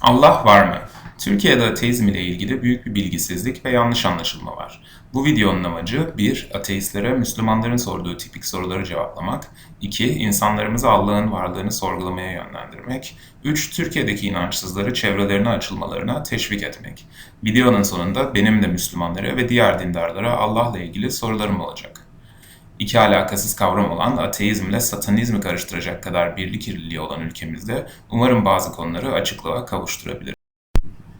Allah var mı? Türkiye'de ateizm ile ilgili büyük bir bilgisizlik ve yanlış anlaşılma var. Bu videonun amacı 1. Ateistlere Müslümanların sorduğu tipik soruları cevaplamak 2. insanlarımızı Allah'ın varlığını sorgulamaya yönlendirmek 3. Türkiye'deki inançsızları çevrelerine açılmalarına teşvik etmek. Videonun sonunda benim de Müslümanlara ve diğer dindarlara Allah'la ilgili sorularım olacak. İki alakasız kavram olan ateizmle satanizmi karıştıracak kadar birlik kirliliği olan ülkemizde umarım bazı konuları açıklığa kavuşturabilir.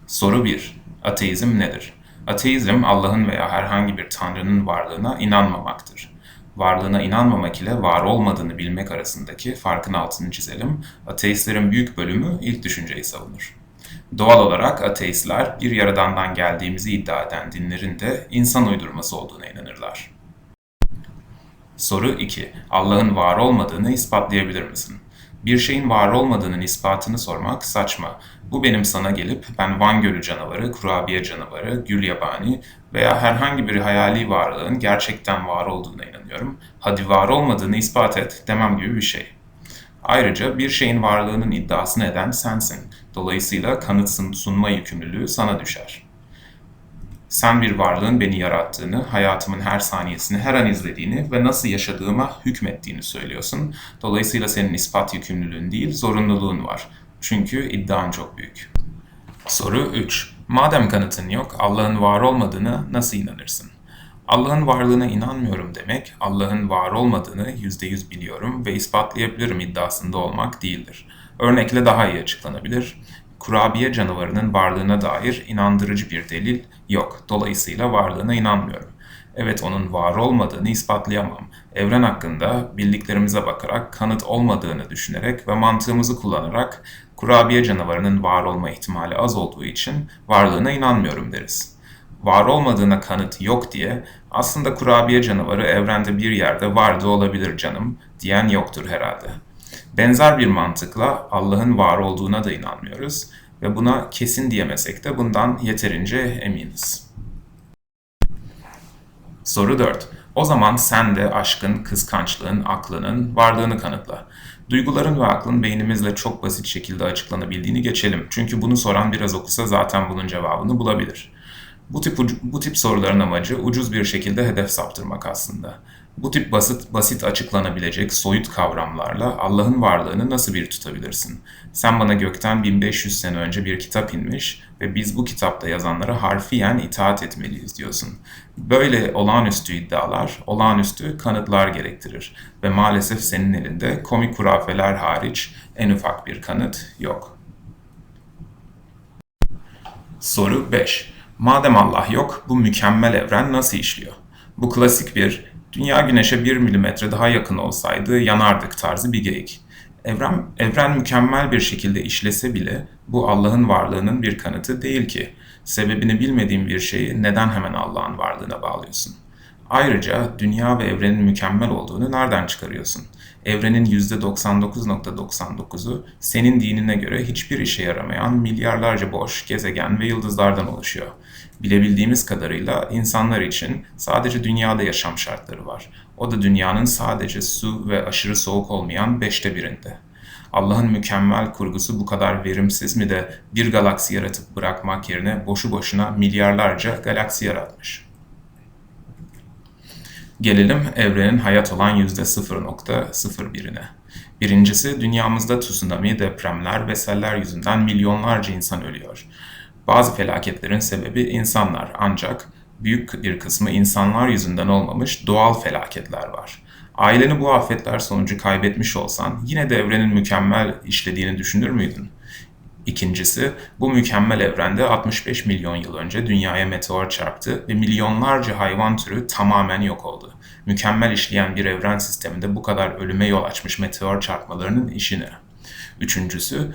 Soru 1. Ateizm nedir? Ateizm, Allah'ın veya herhangi bir tanrının varlığına inanmamaktır. Varlığına inanmamak ile var olmadığını bilmek arasındaki farkın altını çizelim. Ateistlerin büyük bölümü ilk düşünceyi savunur. Doğal olarak ateistler bir yaradandan geldiğimizi iddia eden dinlerin de insan uydurması olduğuna inanırlar. Soru 2. Allah'ın var olmadığını ispatlayabilir misin? Bir şeyin var olmadığının ispatını sormak saçma. Bu benim sana gelip ben Van Gölü canavarı, kurabiye canavarı, gül yabani veya herhangi bir hayali varlığın gerçekten var olduğuna inanıyorum. Hadi var olmadığını ispat et demem gibi bir şey. Ayrıca bir şeyin varlığının iddiasını eden sensin. Dolayısıyla kanıt sunma yükümlülüğü sana düşer. Sen bir varlığın beni yarattığını, hayatımın her saniyesini her an izlediğini ve nasıl yaşadığıma hükmettiğini söylüyorsun. Dolayısıyla senin ispat yükümlülüğün değil, zorunluluğun var. Çünkü iddian çok büyük. Soru 3. Madem kanıtın yok, Allah'ın var olmadığını nasıl inanırsın? Allah'ın varlığına inanmıyorum demek, Allah'ın var olmadığını %100 biliyorum ve ispatlayabilirim iddiasında olmak değildir. Örnekle daha iyi açıklanabilir kurabiye canavarının varlığına dair inandırıcı bir delil yok. Dolayısıyla varlığına inanmıyorum. Evet onun var olmadığını ispatlayamam. Evren hakkında bildiklerimize bakarak kanıt olmadığını düşünerek ve mantığımızı kullanarak kurabiye canavarının var olma ihtimali az olduğu için varlığına inanmıyorum deriz. Var olmadığına kanıt yok diye aslında kurabiye canavarı evrende bir yerde vardı olabilir canım diyen yoktur herhalde. Benzer bir mantıkla Allah'ın var olduğuna da inanmıyoruz ve buna kesin diyemesek de bundan yeterince eminiz. Soru 4. O zaman sen de aşkın, kıskançlığın, aklının varlığını kanıtla. Duyguların ve aklın beynimizle çok basit şekilde açıklanabildiğini geçelim. Çünkü bunu soran biraz okusa zaten bunun cevabını bulabilir. Bu tip, bu tip soruların amacı ucuz bir şekilde hedef saptırmak aslında. Bu tip basit basit açıklanabilecek soyut kavramlarla Allah'ın varlığını nasıl bir tutabilirsin? Sen bana gökten 1500 sene önce bir kitap inmiş ve biz bu kitapta yazanlara harfiyen itaat etmeliyiz diyorsun. Böyle olağanüstü iddialar, olağanüstü kanıtlar gerektirir ve maalesef senin elinde komik hurafeler hariç en ufak bir kanıt yok. Soru 5. Madem Allah yok, bu mükemmel evren nasıl işliyor? Bu klasik bir Dünya Güneş'e 1 milimetre daha yakın olsaydı yanardık tarzı bir geyik. Evren, evren mükemmel bir şekilde işlese bile bu Allah'ın varlığının bir kanıtı değil ki. Sebebini bilmediğin bir şeyi neden hemen Allah'ın varlığına bağlıyorsun? Ayrıca dünya ve evrenin mükemmel olduğunu nereden çıkarıyorsun? Evrenin %99.99'u senin dinine göre hiçbir işe yaramayan milyarlarca boş gezegen ve yıldızlardan oluşuyor. Bilebildiğimiz kadarıyla insanlar için sadece dünyada yaşam şartları var. O da dünyanın sadece su ve aşırı soğuk olmayan beşte birinde. Allah'ın mükemmel kurgusu bu kadar verimsiz mi de bir galaksi yaratıp bırakmak yerine boşu boşuna milyarlarca galaksi yaratmış. Gelelim evrenin hayat olan %0.01'ine. Birincisi dünyamızda tsunami, depremler ve seller yüzünden milyonlarca insan ölüyor. Bazı felaketlerin sebebi insanlar ancak büyük bir kısmı insanlar yüzünden olmamış doğal felaketler var. Aileni bu afetler sonucu kaybetmiş olsan yine de evrenin mükemmel işlediğini düşünür müydün? İkincisi, bu mükemmel evrende 65 milyon yıl önce dünyaya meteor çarptı ve milyonlarca hayvan türü tamamen yok oldu. Mükemmel işleyen bir evren sisteminde bu kadar ölüme yol açmış meteor çarpmalarının işine. Üçüncüsü,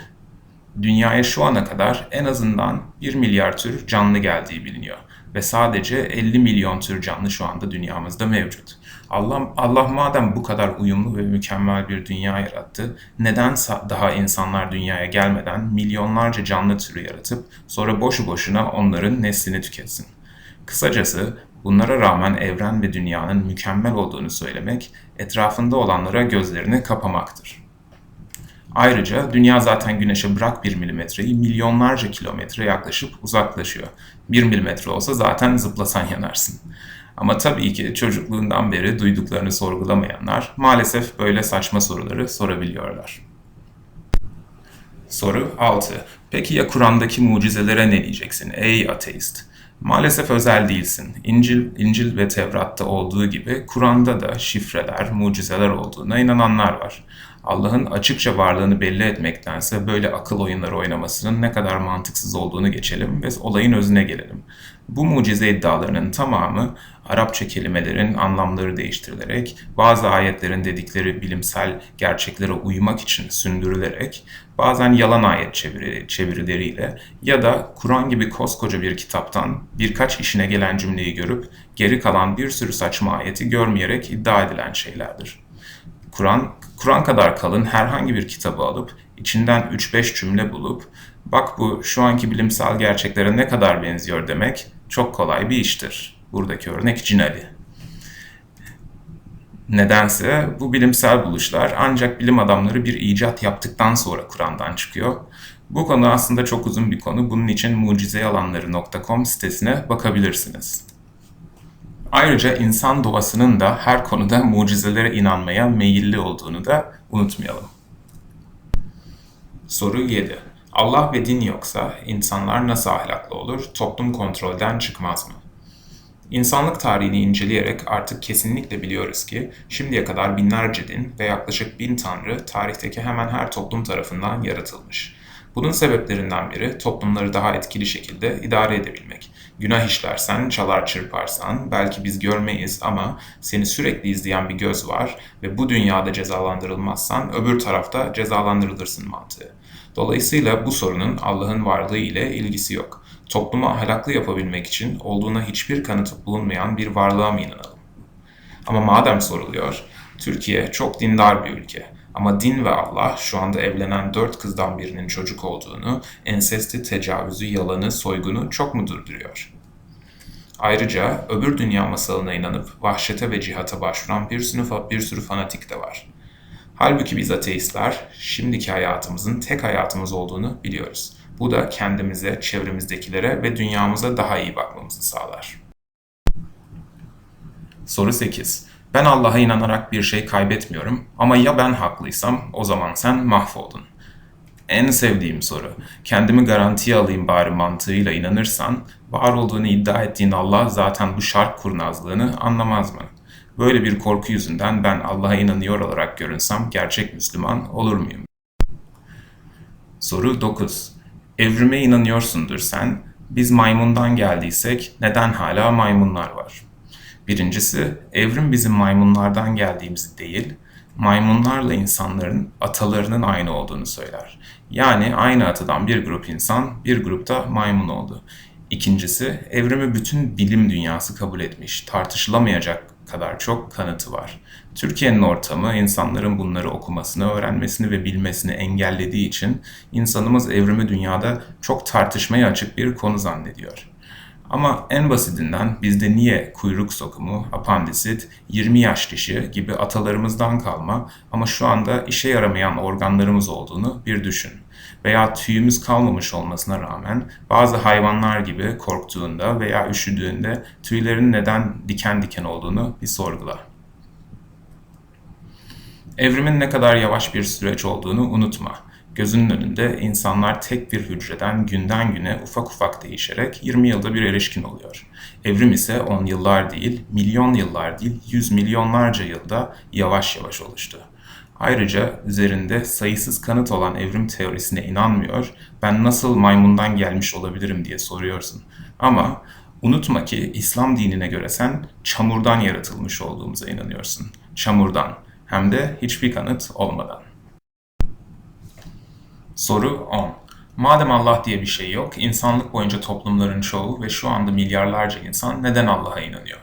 dünyaya şu ana kadar en azından 1 milyar tür canlı geldiği biliniyor ve sadece 50 milyon tür canlı şu anda dünyamızda mevcut. Allah, Allah madem bu kadar uyumlu ve mükemmel bir dünya yarattı, neden daha insanlar dünyaya gelmeden milyonlarca canlı türü yaratıp sonra boşu boşuna onların neslini tüketsin? Kısacası bunlara rağmen evren ve dünyanın mükemmel olduğunu söylemek, etrafında olanlara gözlerini kapamaktır. Ayrıca dünya zaten güneşe bırak 1 milimetreyi milyonlarca kilometre yaklaşıp uzaklaşıyor. 1 milimetre olsa zaten zıplasan yanarsın. Ama tabii ki çocukluğundan beri duyduklarını sorgulamayanlar maalesef böyle saçma soruları sorabiliyorlar. Soru 6. Peki ya Kur'an'daki mucizelere ne diyeceksin ey ateist? Maalesef özel değilsin. İncil, İncil ve Tevrat'ta olduğu gibi Kur'an'da da şifreler, mucizeler olduğuna inananlar var. Allah'ın açıkça varlığını belli etmektense böyle akıl oyunları oynamasının ne kadar mantıksız olduğunu geçelim ve olayın özüne gelelim. Bu mucize iddialarının tamamı Arapça kelimelerin anlamları değiştirilerek, bazı ayetlerin dedikleri bilimsel gerçeklere uymak için sündürülerek, bazen yalan ayet çeviri, çevirileriyle ya da Kur'an gibi koskoca bir kitaptan birkaç işine gelen cümleyi görüp geri kalan bir sürü saçma ayeti görmeyerek iddia edilen şeylerdir. Kur'an, Kur'an kadar kalın herhangi bir kitabı alıp içinden 3-5 cümle bulup bak bu şu anki bilimsel gerçeklere ne kadar benziyor demek çok kolay bir iştir. Buradaki örnek Cinali. Nedense bu bilimsel buluşlar ancak bilim adamları bir icat yaptıktan sonra Kur'an'dan çıkıyor. Bu konu aslında çok uzun bir konu. Bunun için mucizeyalanları.com sitesine bakabilirsiniz. Ayrıca insan doğasının da her konuda mucizelere inanmaya meyilli olduğunu da unutmayalım. Soru 7. Allah ve din yoksa insanlar nasıl ahlaklı olur, toplum kontrolden çıkmaz mı? İnsanlık tarihini inceleyerek artık kesinlikle biliyoruz ki şimdiye kadar binlerce din ve yaklaşık bin tanrı tarihteki hemen her toplum tarafından yaratılmış. Bunun sebeplerinden biri toplumları daha etkili şekilde idare edebilmek. Günah işlersen, çalar çırparsan belki biz görmeyiz ama seni sürekli izleyen bir göz var ve bu dünyada cezalandırılmazsan öbür tarafta cezalandırılırsın mantığı. Dolayısıyla bu sorunun Allah'ın varlığı ile ilgisi yok. Toplumu ahlaklı yapabilmek için olduğuna hiçbir kanıtı bulunmayan bir varlığa mı inanalım? Ama madem soruluyor, Türkiye çok dindar bir ülke. Ama din ve Allah şu anda evlenen dört kızdan birinin çocuk olduğunu, ensesti, tecavüzü, yalanı, soygunu çok mu durduruyor? Ayrıca öbür dünya masalına inanıp vahşete ve cihata başvuran bir sürü, bir sürü fanatik de var. Halbuki biz ateistler şimdiki hayatımızın tek hayatımız olduğunu biliyoruz. Bu da kendimize, çevremizdekilere ve dünyamıza daha iyi bakmamızı sağlar. Soru 8. Ben Allah'a inanarak bir şey kaybetmiyorum ama ya ben haklıysam o zaman sen mahvoldun. En sevdiğim soru. Kendimi garantiye alayım bari mantığıyla inanırsan, var olduğunu iddia ettiğin Allah zaten bu şark kurnazlığını anlamaz mı? Böyle bir korku yüzünden ben Allah'a inanıyor olarak görünsem gerçek Müslüman olur muyum? Soru 9. Evrime inanıyorsundur sen. Biz maymundan geldiysek neden hala maymunlar var? Birincisi, evrim bizim maymunlardan geldiğimizi değil, maymunlarla insanların atalarının aynı olduğunu söyler. Yani aynı atadan bir grup insan, bir grupta maymun oldu. İkincisi, evrimi bütün bilim dünyası kabul etmiş, tartışılamayacak kadar çok kanıtı var. Türkiye'nin ortamı insanların bunları okumasını, öğrenmesini ve bilmesini engellediği için insanımız evrimi dünyada çok tartışmaya açık bir konu zannediyor. Ama en basitinden bizde niye kuyruk sokumu, apandisit, 20 yaş dişi gibi atalarımızdan kalma ama şu anda işe yaramayan organlarımız olduğunu bir düşün. Veya tüyümüz kalmamış olmasına rağmen bazı hayvanlar gibi korktuğunda veya üşüdüğünde tüylerin neden diken diken olduğunu bir sorgula. Evrimin ne kadar yavaş bir süreç olduğunu unutma gözünün önünde insanlar tek bir hücreden günden güne ufak ufak değişerek 20 yılda bir erişkin oluyor. Evrim ise 10 yıllar değil, milyon yıllar değil, yüz milyonlarca yılda yavaş yavaş oluştu. Ayrıca üzerinde sayısız kanıt olan evrim teorisine inanmıyor, ben nasıl maymundan gelmiş olabilirim diye soruyorsun. Ama unutma ki İslam dinine göre sen çamurdan yaratılmış olduğumuza inanıyorsun. Çamurdan hem de hiçbir kanıt olmadan. Soru 10. Madem Allah diye bir şey yok, insanlık boyunca toplumların çoğu ve şu anda milyarlarca insan neden Allah'a inanıyor?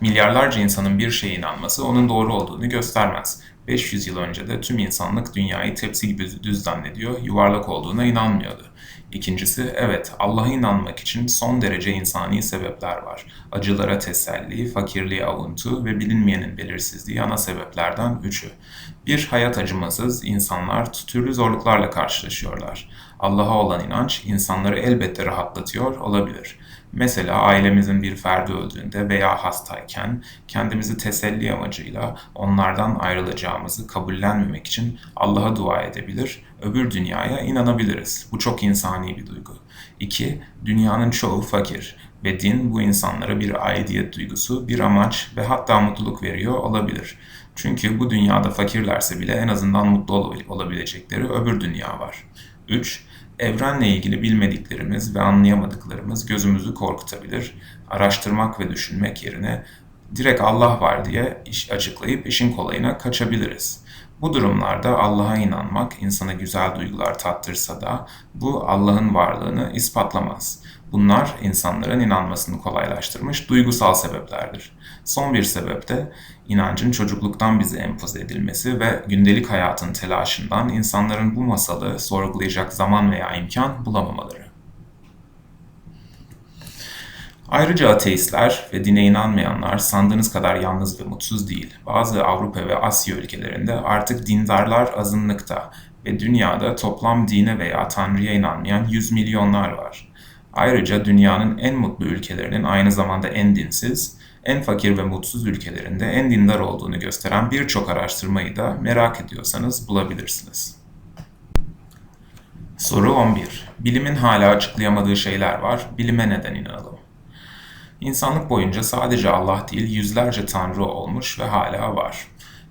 Milyarlarca insanın bir şeye inanması onun doğru olduğunu göstermez. 500 yıl önce de tüm insanlık dünyayı tepsi gibi düz zannediyor, yuvarlak olduğuna inanmıyordu. İkincisi, evet Allah'a inanmak için son derece insani sebepler var. Acılara teselli, fakirliğe avuntu ve bilinmeyenin belirsizliği ana sebeplerden üçü. Bir hayat acımasız, insanlar türlü zorluklarla karşılaşıyorlar. Allah'a olan inanç insanları elbette rahatlatıyor olabilir. Mesela ailemizin bir ferdi öldüğünde veya hastayken kendimizi teselli amacıyla onlardan ayrılacağımızı kabullenmemek için Allah'a dua edebilir, öbür dünyaya inanabiliriz. Bu çok insani bir duygu. 2. Dünyanın çoğu fakir ve din bu insanlara bir aidiyet duygusu, bir amaç ve hatta mutluluk veriyor olabilir. Çünkü bu dünyada fakirlerse bile en azından mutlu olabilecekleri öbür dünya var. 3. Evrenle ilgili bilmediklerimiz ve anlayamadıklarımız gözümüzü korkutabilir. Araştırmak ve düşünmek yerine direkt Allah var diye iş açıklayıp işin kolayına kaçabiliriz. Bu durumlarda Allah'a inanmak insana güzel duygular tattırsa da bu Allah'ın varlığını ispatlamaz. Bunlar insanların inanmasını kolaylaştırmış duygusal sebeplerdir. Son bir sebep de inancın çocukluktan bize empoze edilmesi ve gündelik hayatın telaşından insanların bu masalı sorgulayacak zaman veya imkan bulamamaları. Ayrıca ateistler ve dine inanmayanlar sandığınız kadar yalnız ve mutsuz değil. Bazı Avrupa ve Asya ülkelerinde artık dindarlar azınlıkta ve dünyada toplam dine veya Tanrı'ya inanmayan yüz milyonlar var. Ayrıca dünyanın en mutlu ülkelerinin aynı zamanda en dinsiz, en fakir ve mutsuz ülkelerinde en dindar olduğunu gösteren birçok araştırmayı da merak ediyorsanız bulabilirsiniz. Soru 11. Bilimin hala açıklayamadığı şeyler var. Bilime neden inanalım? İnsanlık boyunca sadece Allah değil yüzlerce tanrı olmuş ve hala var.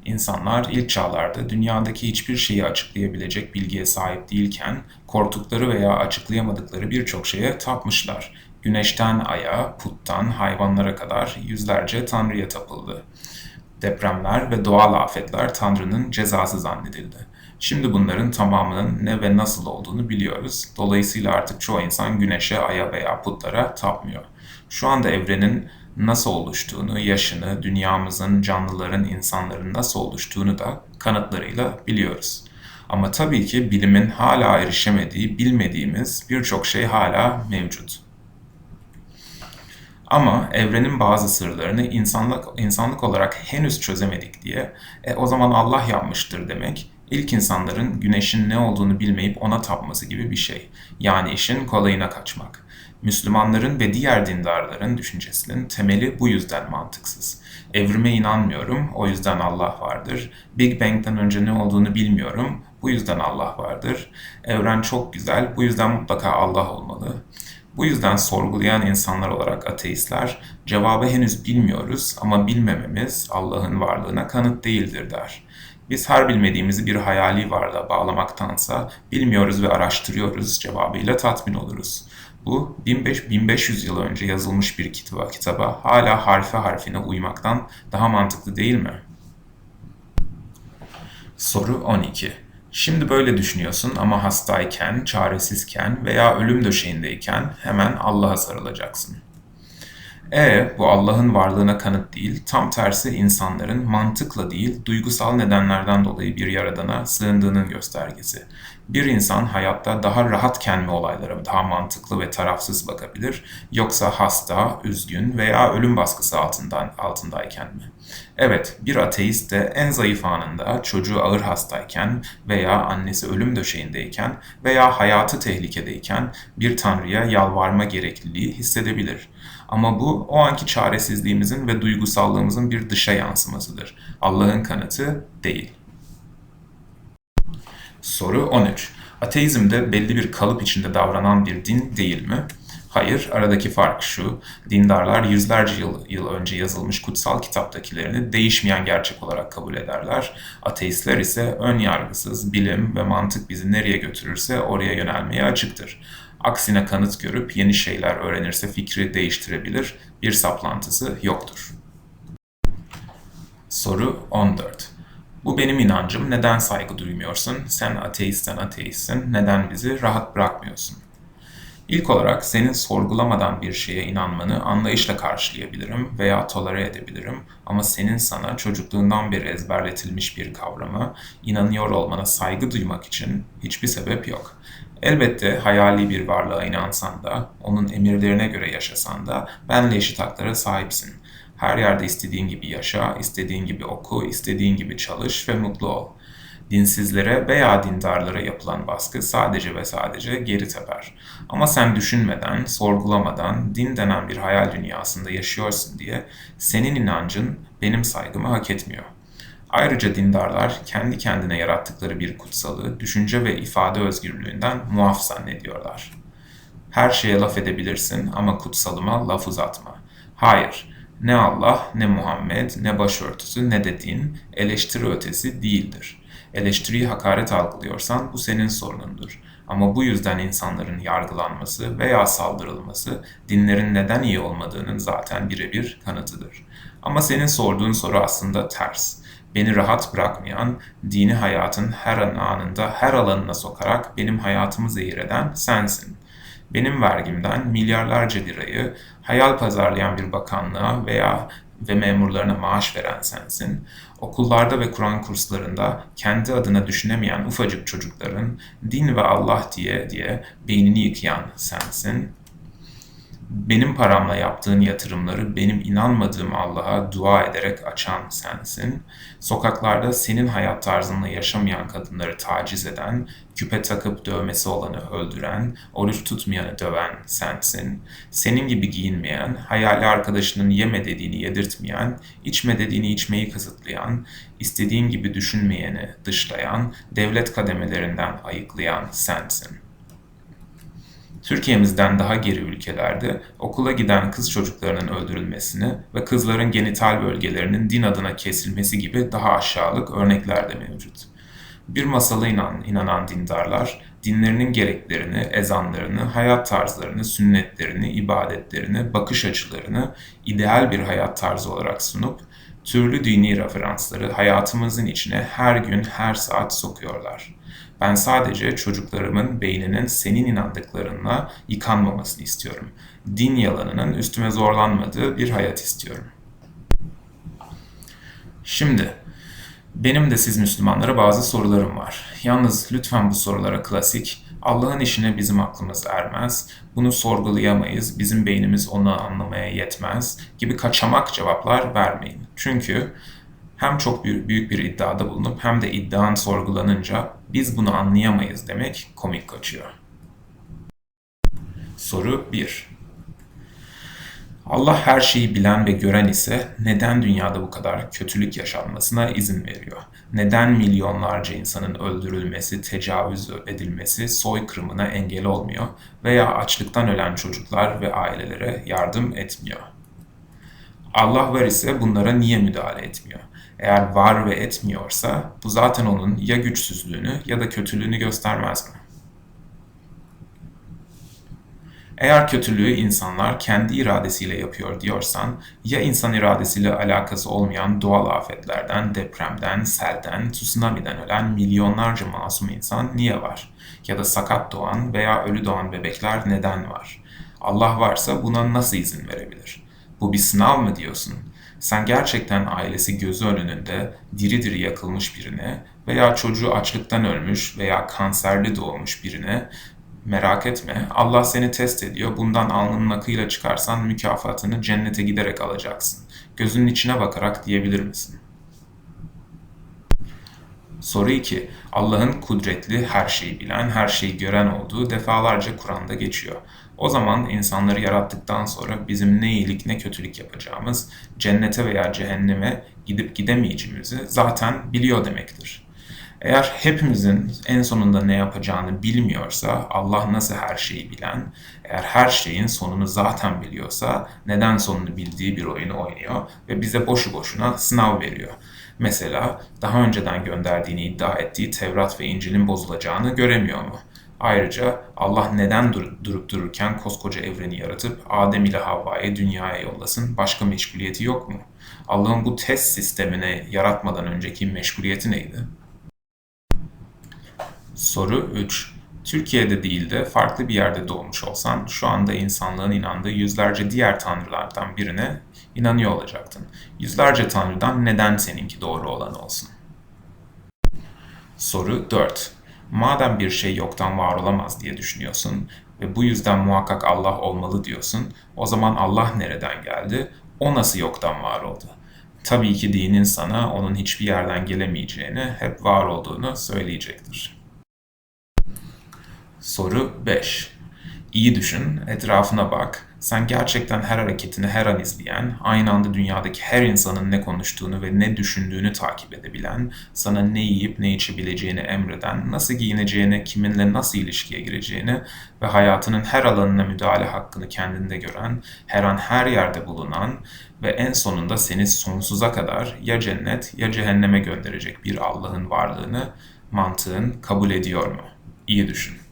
İnsanlar ilk çağlarda dünyadaki hiçbir şeyi açıklayabilecek bilgiye sahip değilken korktukları veya açıklayamadıkları birçok şeye tapmışlar. Güneşten aya, puttan hayvanlara kadar yüzlerce tanrıya tapıldı. Depremler ve doğal afetler tanrının cezası zannedildi. Şimdi bunların tamamının ne ve nasıl olduğunu biliyoruz. Dolayısıyla artık çoğu insan güneşe, aya veya putlara tapmıyor. Şu anda evrenin nasıl oluştuğunu, yaşını, dünyamızın, canlıların, insanların nasıl oluştuğunu da kanıtlarıyla biliyoruz. Ama tabii ki bilimin hala erişemediği, bilmediğimiz birçok şey hala mevcut. Ama evrenin bazı sırlarını insanlık, insanlık olarak henüz çözemedik diye e, o zaman Allah yapmıştır demek ilk insanların güneşin ne olduğunu bilmeyip ona tapması gibi bir şey. Yani işin kolayına kaçmak. Müslümanların ve diğer dindarların düşüncesinin temeli bu yüzden mantıksız. Evrime inanmıyorum, o yüzden Allah vardır. Big Bang'den önce ne olduğunu bilmiyorum, bu yüzden Allah vardır. Evren çok güzel, bu yüzden mutlaka Allah olmalı. Bu yüzden sorgulayan insanlar olarak ateistler, cevabı henüz bilmiyoruz ama bilmememiz Allah'ın varlığına kanıt değildir der. Biz her bilmediğimizi bir hayali varlığa bağlamaktansa bilmiyoruz ve araştırıyoruz cevabıyla tatmin oluruz. Bu 1500 yıl önce yazılmış bir kitaba, kitaba hala harfe harfine uymaktan daha mantıklı değil mi? Soru 12. Şimdi böyle düşünüyorsun ama hastayken, çaresizken veya ölüm döşeğindeyken hemen Allah'a sarılacaksın. E bu Allah'ın varlığına kanıt değil, tam tersi insanların mantıkla değil, duygusal nedenlerden dolayı bir yaradana sığındığının göstergesi. Bir insan hayatta daha rahatken mi olaylara daha mantıklı ve tarafsız bakabilir, yoksa hasta, üzgün veya ölüm baskısı altından altındayken mi? Evet, bir ateist de en zayıf anında çocuğu ağır hastayken veya annesi ölüm döşeğindeyken veya hayatı tehlikedeyken bir tanrıya yalvarma gerekliliği hissedebilir. Ama bu o anki çaresizliğimizin ve duygusallığımızın bir dışa yansımasıdır. Allah'ın kanıtı değil. Soru 13. Ateizm de belli bir kalıp içinde davranan bir din değil mi? Hayır, aradaki fark şu, dindarlar yüzlerce yıl, yıl önce yazılmış kutsal kitaptakilerini değişmeyen gerçek olarak kabul ederler. Ateistler ise ön yargısız, bilim ve mantık bizi nereye götürürse oraya yönelmeye açıktır. Aksine kanıt görüp yeni şeyler öğrenirse fikri değiştirebilir, bir saplantısı yoktur. Soru 14. Bu benim inancım, neden saygı duymuyorsun? Sen ateistsen ateistsin, neden bizi rahat bırakmıyorsun? İlk olarak senin sorgulamadan bir şeye inanmanı anlayışla karşılayabilirim veya tolere edebilirim ama senin sana çocukluğundan beri ezberletilmiş bir kavrama inanıyor olmana saygı duymak için hiçbir sebep yok. Elbette hayali bir varlığa inansan da, onun emirlerine göre yaşasan da benle eşit haklara sahipsin. Her yerde istediğin gibi yaşa, istediğin gibi oku, istediğin gibi çalış ve mutlu ol. Dinsizlere veya dindarlara yapılan baskı sadece ve sadece geri teper. Ama sen düşünmeden, sorgulamadan din denen bir hayal dünyasında yaşıyorsun diye senin inancın benim saygımı hak etmiyor. Ayrıca dindarlar kendi kendine yarattıkları bir kutsalı düşünce ve ifade özgürlüğünden muaf zannediyorlar. Her şeye laf edebilirsin ama kutsalıma laf uzatma. Hayır, ne Allah, ne Muhammed, ne başörtüsü, ne de din eleştiri ötesi değildir. Eleştiriyi hakaret algılıyorsan bu senin sorunundur. Ama bu yüzden insanların yargılanması veya saldırılması dinlerin neden iyi olmadığının zaten birebir kanıtıdır. Ama senin sorduğun soru aslında ters. Beni rahat bırakmayan, dini hayatın her anında her alanına sokarak benim hayatımı zehir eden sensin. Benim vergimden milyarlarca lirayı hayal pazarlayan bir bakanlığa veya ve memurlarına maaş veren sensin. Okullarda ve Kur'an kurslarında kendi adına düşünemeyen ufacık çocukların din ve Allah diye diye beynini yıkayan sensin benim paramla yaptığın yatırımları benim inanmadığım Allah'a dua ederek açan sensin. Sokaklarda senin hayat tarzınla yaşamayan kadınları taciz eden, küpe takıp dövmesi olanı öldüren, oruç tutmayanı döven sensin. Senin gibi giyinmeyen, hayali arkadaşının yeme dediğini yedirtmeyen, içme dediğini içmeyi kısıtlayan, istediğin gibi düşünmeyeni dışlayan, devlet kademelerinden ayıklayan sensin. Türkiye'mizden daha geri ülkelerde okula giden kız çocuklarının öldürülmesini ve kızların genital bölgelerinin din adına kesilmesi gibi daha aşağılık örnekler de mevcut. Bir masala inan, inanan dindarlar, dinlerinin gereklerini, ezanlarını, hayat tarzlarını, sünnetlerini, ibadetlerini, bakış açılarını ideal bir hayat tarzı olarak sunup, türlü dini referansları hayatımızın içine her gün, her saat sokuyorlar. Ben sadece çocuklarımın beyninin senin inandıklarınla yıkanmamasını istiyorum. Din yalanının üstüme zorlanmadığı bir hayat istiyorum. Şimdi benim de siz Müslümanlara bazı sorularım var. Yalnız lütfen bu sorulara klasik, Allah'ın işine bizim aklımız ermez, bunu sorgulayamayız, bizim beynimiz onu anlamaya yetmez gibi kaçamak cevaplar vermeyin. Çünkü hem çok büyük bir iddiada bulunup hem de iddian sorgulanınca biz bunu anlayamayız demek komik kaçıyor. Soru 1. Allah her şeyi bilen ve gören ise neden dünyada bu kadar kötülük yaşanmasına izin veriyor? Neden milyonlarca insanın öldürülmesi, tecavüz edilmesi, soykırımına engel olmuyor veya açlıktan ölen çocuklar ve ailelere yardım etmiyor? Allah var ise bunlara niye müdahale etmiyor? Eğer var ve etmiyorsa bu zaten onun ya güçsüzlüğünü ya da kötülüğünü göstermez mi? Eğer kötülüğü insanlar kendi iradesiyle yapıyor diyorsan, ya insan iradesiyle alakası olmayan doğal afetlerden, depremden, selden, tsunami'den ölen milyonlarca masum insan niye var? Ya da sakat doğan veya ölü doğan bebekler neden var? Allah varsa buna nasıl izin verebilir? Bu bir sınav mı diyorsun? Sen gerçekten ailesi gözü önünde diri diri yakılmış birine veya çocuğu açlıktan ölmüş veya kanserli doğmuş birine merak etme Allah seni test ediyor bundan alnının akıyla çıkarsan mükafatını cennete giderek alacaksın. Gözünün içine bakarak diyebilir misin? Soru 2. Allah'ın kudretli, her şeyi bilen, her şeyi gören olduğu defalarca Kur'an'da geçiyor. O zaman insanları yarattıktan sonra bizim ne iyilik ne kötülük yapacağımız, cennete veya cehenneme gidip gidemeyeceğimizi zaten biliyor demektir. Eğer hepimizin en sonunda ne yapacağını bilmiyorsa, Allah nasıl her şeyi bilen, eğer her şeyin sonunu zaten biliyorsa, neden sonunu bildiği bir oyunu oynuyor ve bize boşu boşuna sınav veriyor. Mesela daha önceden gönderdiğini iddia ettiği Tevrat ve İncil'in bozulacağını göremiyor mu? Ayrıca Allah neden dur durup dururken koskoca evreni yaratıp Adem ile Havva'yı dünyaya yollasın? Başka meşguliyeti yok mu? Allah'ın bu test sistemini yaratmadan önceki meşguliyeti neydi? Soru 3. Türkiye'de değil de farklı bir yerde doğmuş olsan şu anda insanlığın inandığı yüzlerce diğer tanrılardan birine inanıyor olacaktın. Yüzlerce tanrıdan neden seninki doğru olan olsun? Soru 4. Madem bir şey yoktan var olamaz diye düşünüyorsun ve bu yüzden muhakkak Allah olmalı diyorsun, o zaman Allah nereden geldi? O nasıl yoktan var oldu? tabii ki dinin sana onun hiçbir yerden gelemeyeceğini, hep var olduğunu söyleyecektir. Soru 5. İyi düşün, etrafına bak. Sen gerçekten her hareketini her an izleyen, aynı anda dünyadaki her insanın ne konuştuğunu ve ne düşündüğünü takip edebilen, sana ne yiyip ne içebileceğini emreden, nasıl giyineceğini, kiminle nasıl ilişkiye gireceğini ve hayatının her alanına müdahale hakkını kendinde gören, her an her yerde bulunan ve en sonunda seni sonsuza kadar ya cennet ya cehenneme gönderecek bir Allah'ın varlığını mantığın kabul ediyor mu? İyi düşün.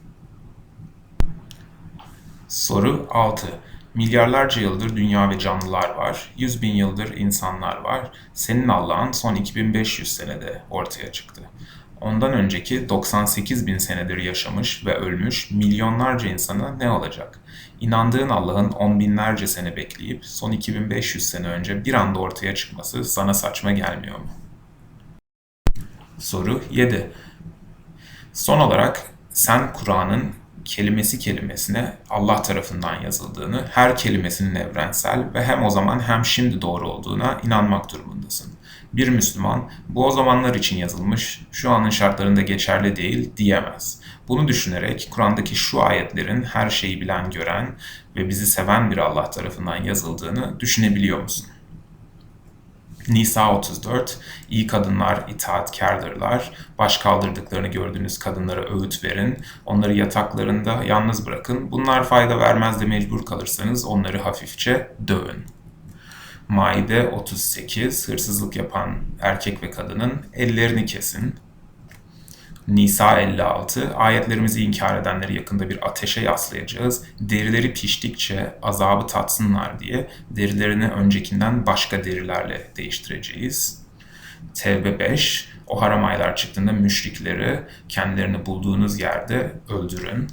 Soru 6. Milyarlarca yıldır dünya ve canlılar var. 100 bin yıldır insanlar var. Senin Allah'ın son 2500 senede ortaya çıktı. Ondan önceki 98 bin senedir yaşamış ve ölmüş milyonlarca insana ne olacak? İnandığın Allah'ın on binlerce sene bekleyip son 2500 sene önce bir anda ortaya çıkması sana saçma gelmiyor mu? Soru 7. Son olarak sen Kur'an'ın kelimesi kelimesine Allah tarafından yazıldığını, her kelimesinin evrensel ve hem o zaman hem şimdi doğru olduğuna inanmak durumundasın. Bir Müslüman bu o zamanlar için yazılmış, şu anın şartlarında geçerli değil diyemez. Bunu düşünerek Kur'an'daki şu ayetlerin her şeyi bilen, gören ve bizi seven bir Allah tarafından yazıldığını düşünebiliyor musun? Nisa 34, iyi kadınlar itaatkardırlar, baş kaldırdıklarını gördüğünüz kadınlara öğüt verin, onları yataklarında yalnız bırakın, bunlar fayda vermez de mecbur kalırsanız onları hafifçe dövün. Maide 38, hırsızlık yapan erkek ve kadının ellerini kesin. Nisa 56, ayetlerimizi inkar edenleri yakında bir ateşe yaslayacağız. Derileri piştikçe azabı tatsınlar diye derilerini öncekinden başka derilerle değiştireceğiz. Tevbe 5, o haram aylar çıktığında müşrikleri kendilerini bulduğunuz yerde öldürün.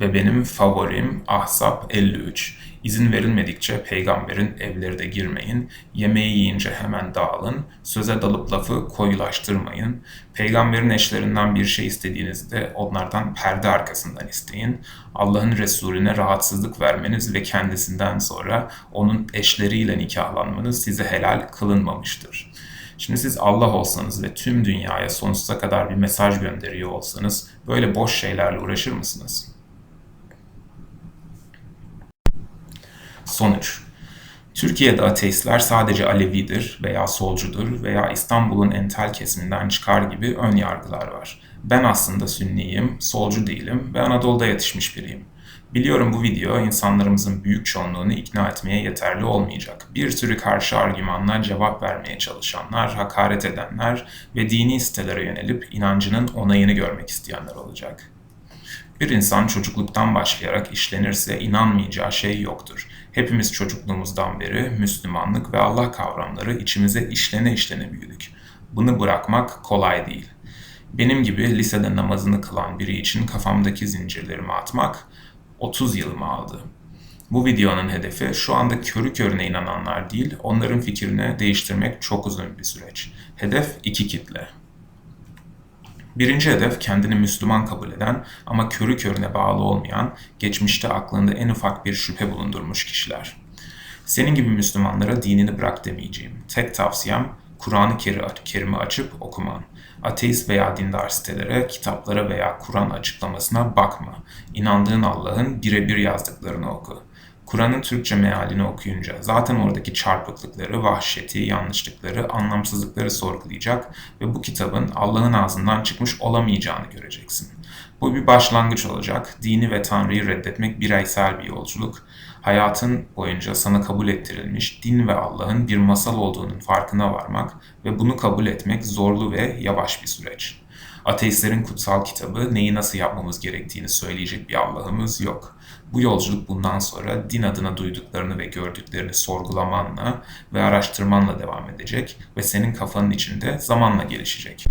Ve benim favorim Ahzab 53. İzin verilmedikçe peygamberin evleri de girmeyin. Yemeği yiyince hemen dağılın. Söze dalıp lafı koyulaştırmayın. Peygamberin eşlerinden bir şey istediğinizde onlardan perde arkasından isteyin. Allah'ın Resulüne rahatsızlık vermeniz ve kendisinden sonra onun eşleriyle nikahlanmanız size helal kılınmamıştır. Şimdi siz Allah olsanız ve tüm dünyaya sonsuza kadar bir mesaj gönderiyor olsanız böyle boş şeylerle uğraşır mısınız? Sonuç Türkiye'de ateistler sadece Alevidir veya solcudur veya İstanbul'un entel kesiminden çıkar gibi ön yargılar var. Ben aslında Sünniyim, solcu değilim ve Anadolu'da yetişmiş biriyim. Biliyorum bu video insanlarımızın büyük çoğunluğunu ikna etmeye yeterli olmayacak. Bir sürü karşı argümanla cevap vermeye çalışanlar, hakaret edenler ve dini sitelere yönelip inancının onayını görmek isteyenler olacak. Bir insan çocukluktan başlayarak işlenirse inanmayacağı şey yoktur. Hepimiz çocukluğumuzdan beri Müslümanlık ve Allah kavramları içimize işlene işlene büyüdük. Bunu bırakmak kolay değil. Benim gibi lisede namazını kılan biri için kafamdaki zincirlerimi atmak 30 yılımı aldı. Bu videonun hedefi şu anda körü körüne inananlar değil, onların fikrini değiştirmek çok uzun bir süreç. Hedef iki kitle. Birinci hedef kendini Müslüman kabul eden ama körü körüne bağlı olmayan, geçmişte aklında en ufak bir şüphe bulundurmuş kişiler. Senin gibi Müslümanlara dinini bırak demeyeceğim. Tek tavsiyem Kur'an-ı Kerim'i açıp okuman. Ateist veya dindar sitelere, kitaplara veya Kur'an açıklamasına bakma. İnandığın Allah'ın birebir yazdıklarını oku. Kur'an'ın Türkçe mealini okuyunca zaten oradaki çarpıklıkları, vahşeti, yanlışlıkları, anlamsızlıkları sorgulayacak ve bu kitabın Allah'ın ağzından çıkmış olamayacağını göreceksin. Bu bir başlangıç olacak. Dini ve Tanrı'yı reddetmek bireysel bir yolculuk. Hayatın boyunca sana kabul ettirilmiş din ve Allah'ın bir masal olduğunun farkına varmak ve bunu kabul etmek zorlu ve yavaş bir süreç. Ateistlerin kutsal kitabı neyi nasıl yapmamız gerektiğini söyleyecek bir Allah'ımız yok. Bu yolculuk bundan sonra din adına duyduklarını ve gördüklerini sorgulamanla ve araştırmanla devam edecek ve senin kafanın içinde zamanla gelişecek.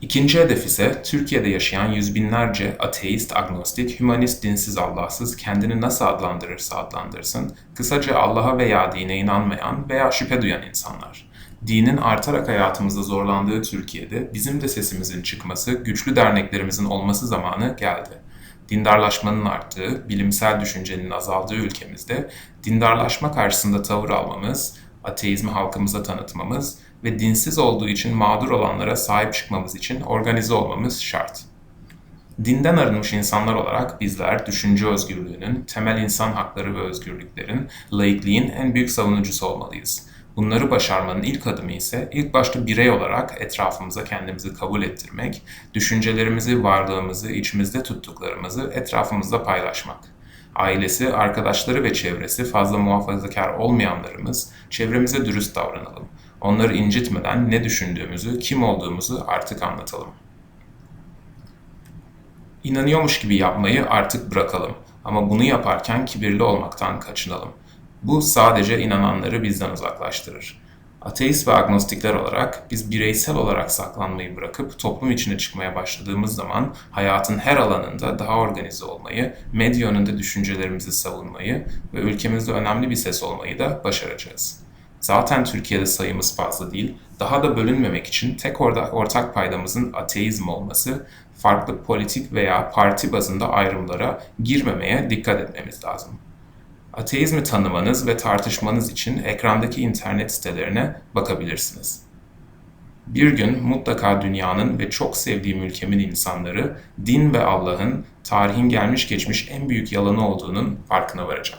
İkinci hedef ise Türkiye'de yaşayan yüz binlerce ateist, agnostik, hümanist, dinsiz, Allahsız, kendini nasıl adlandırırsa adlandırsın, kısaca Allah'a veya dine inanmayan veya şüphe duyan insanlar. Dinin artarak hayatımızda zorlandığı Türkiye'de bizim de sesimizin çıkması, güçlü derneklerimizin olması zamanı geldi dindarlaşmanın arttığı, bilimsel düşüncenin azaldığı ülkemizde dindarlaşma karşısında tavır almamız, ateizmi halkımıza tanıtmamız ve dinsiz olduğu için mağdur olanlara sahip çıkmamız için organize olmamız şart. Dinden arınmış insanlar olarak bizler düşünce özgürlüğünün, temel insan hakları ve özgürlüklerin, laikliğin en büyük savunucusu olmalıyız. Bunları başarmanın ilk adımı ise ilk başta birey olarak etrafımıza kendimizi kabul ettirmek, düşüncelerimizi, varlığımızı, içimizde tuttuklarımızı etrafımızda paylaşmak. Ailesi, arkadaşları ve çevresi fazla muhafazakar olmayanlarımız çevremize dürüst davranalım. Onları incitmeden ne düşündüğümüzü, kim olduğumuzu artık anlatalım. İnanıyormuş gibi yapmayı artık bırakalım ama bunu yaparken kibirli olmaktan kaçınalım. Bu sadece inananları bizden uzaklaştırır. Ateist ve agnostikler olarak biz bireysel olarak saklanmayı bırakıp toplum içine çıkmaya başladığımız zaman hayatın her alanında daha organize olmayı, medya önünde düşüncelerimizi savunmayı ve ülkemizde önemli bir ses olmayı da başaracağız. Zaten Türkiye'de sayımız fazla değil, daha da bölünmemek için tek orada ortak paydamızın ateizm olması, farklı politik veya parti bazında ayrımlara girmemeye dikkat etmemiz lazım. Ateizmi tanımanız ve tartışmanız için ekrandaki internet sitelerine bakabilirsiniz. Bir gün mutlaka dünyanın ve çok sevdiğim ülkemin insanları din ve Allah'ın tarihin gelmiş geçmiş en büyük yalanı olduğunun farkına varacak.